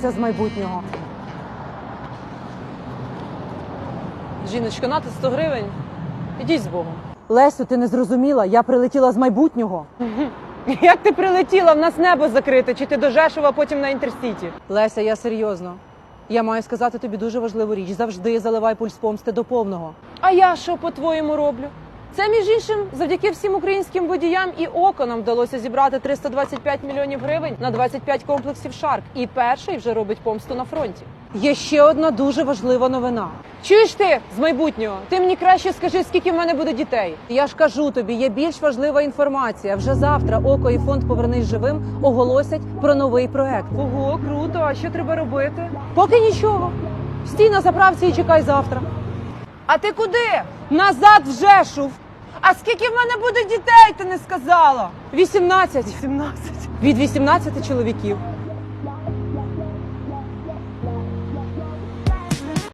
Леся з майбутнього. Жіночко, нате 100 гривень. Ідіть з Богом. Лесю, ти не зрозуміла, я прилетіла з майбутнього. Як ти прилетіла, в нас небо закрите, чи ти до Жешова, потім на інтерсіті? Леся, я серйозно. Я маю сказати тобі дуже важливу річ. Завжди заливай пульс помсти до повного. А я що по-твоєму роблю? Це між іншим, завдяки всім українським водіям і око нам вдалося зібрати 325 мільйонів гривень на 25 комплексів Шарк. І перший вже робить помсту на фронті. Є ще одна дуже важлива новина. Чуєш ти з майбутнього? Ти мені краще скажи, скільки в мене буде дітей. Я ж кажу тобі, є більш важлива інформація. Вже завтра ОКО і фонд Повернись живим оголосять про новий проект. Ого, круто! А що треба робити? Поки нічого. Стій на заправці і чекай завтра. А ти куди? Назад в Жешув. А скільки в мене буде дітей? Ти не сказала? 18. 17. Від 18 чоловіків.